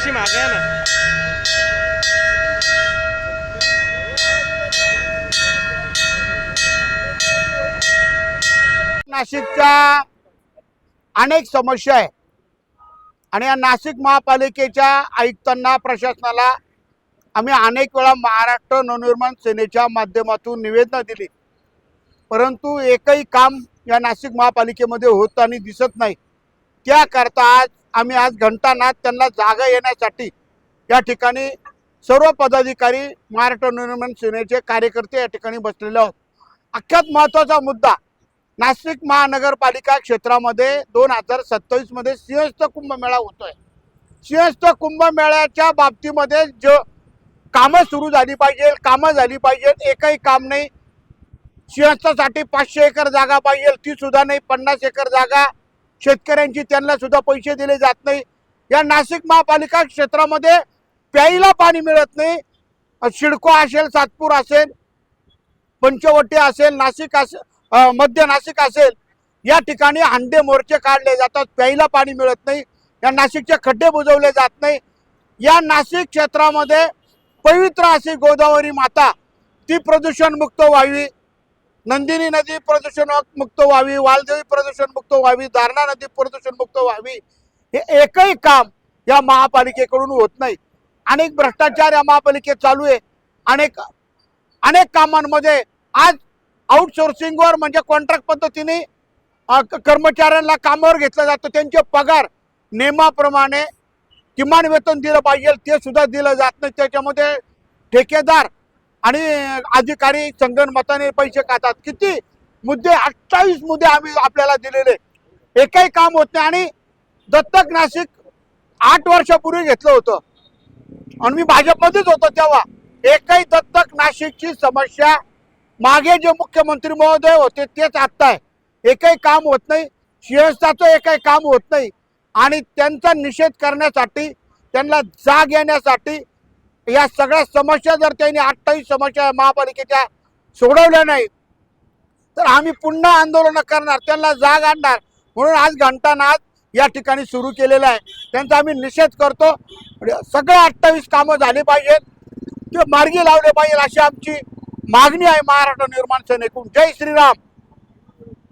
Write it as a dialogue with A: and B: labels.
A: कशी ना. नाशिकच्या अनेक समस्या आहे आणि या नाशिक महापालिकेच्या आयुक्तांना प्रशासनाला आम्ही अनेक वेळा महाराष्ट्र नवनिर्माण सेनेच्या माध्यमातून निवेदन दिली. परंतु एकही काम या नाशिक महापालिकेमध्ये होताना दिसत नाही. त्याकरता आज आम्ही आज घंटानाद त्यांना जागा येण्यासाठी या ठिकाणी सर्व पदाधिकारी महाराष्ट्र निर्माण सेनेचे कार्यकर्ते या ठिकाणी बसलेले आहोत. अख्यात महत्त्वाचा मुद्दा नाशिक महानगरपालिका क्षेत्रामध्ये दोन हजार सत्तावीसमध्ये सिंहस्थ कुंभमेळा होतोय. सिंहस्थ कुंभमेळ्याच्या बाबतीमध्ये ज कामं सुरू झाली पाहिजे कामं झाली पाहिजेत एकही काम नाही. सिंहस्थासाठी पाचशे एकर जागा पाहिजे ती सुद्धा नाही पन्नास एकर जागा शेतकऱ्यांची त्यांना सुद्धा पैसे दिले जात नाही. या नाशिक महापालिका क्षेत्रामध्ये प्यायला पाणी मिळत नाही. शिडको असेल सातपूर असेल पंचवटी असेल नाशिक असेल मध्य नाशिक असेल या ठिकाणी हंडे मोर्चे काढले जातात प्यायला पाणी मिळत नाही. या नाशिकचे खड्डे बुजवले जात नाही. या नाशिक क्षेत्रामध्ये पवित्र अशी गोदावरी माता ती प्रदूषणमुक्त व्हावी. नंदिनी नदी प्रदूषण मुक्त व्हावी वालदेवी प्रदूषण मुक्त व्हावी दारणा नदी प्रदूषण मुक्त व्हावी हे एकही काम या महापालिकेकडून होत नाही. अनेक भ्रष्टाचार या महापालिकेत चालू आहे. अनेक अनेक कामांमध्ये आज आउटसोर्सिंगवर म्हणजे कॉन्ट्रॅक्ट पद्धतीने कर्मचाऱ्यांना कामावर घेतलं जातं. त्यांचे पगार नियमाप्रमाणे किमान वेतन दिलं पाहिजे ते सुद्धा दिलं जात नाही. त्याच्यामध्ये ठेकेदार आणि अधिकारी संगणमताने पैसे खातात. किती? मुद्दे अठ्ठावीस मुद्दे आम्ही आपल्याला दिलेले. एकही काम होत नाही. आणि दत्तक नाशिक आठ वर्षापूर्वी घेतलं होतं. आणि मी भाजपमध्येच होतो तेव्हा. एकही दत्तक नाशिकची समस्या मागे जे मुख्यमंत्री महोदय होते तेच आत्ता आहे. एकही काम होत नाही. सिंहस्थाचं एकही काम होत नाही. आणि त्यांचा निषेध करण्यासाठी त्यांना जाग येण्यासाठी या सगळ्या समस्या जर त्यांनी अठ्ठावीस समस्या महापालिकेच्या सोडवल्या नाही तर आम्ही पुन्हा आंदोलन करणार त्यांना जाग आणणार. म्हणून आज घंटानाद या ठिकाणी सुरू केलेला आहे. त्यांचा आम्ही निषेध करतो. सगळे अठ्ठावीस कामं झाली पाहिजेत. ते मार्गी लावले पाहिजे अशी आमची मागणी आहे महाराष्ट्र निर्माण सेनेकडून. जय श्रीराम.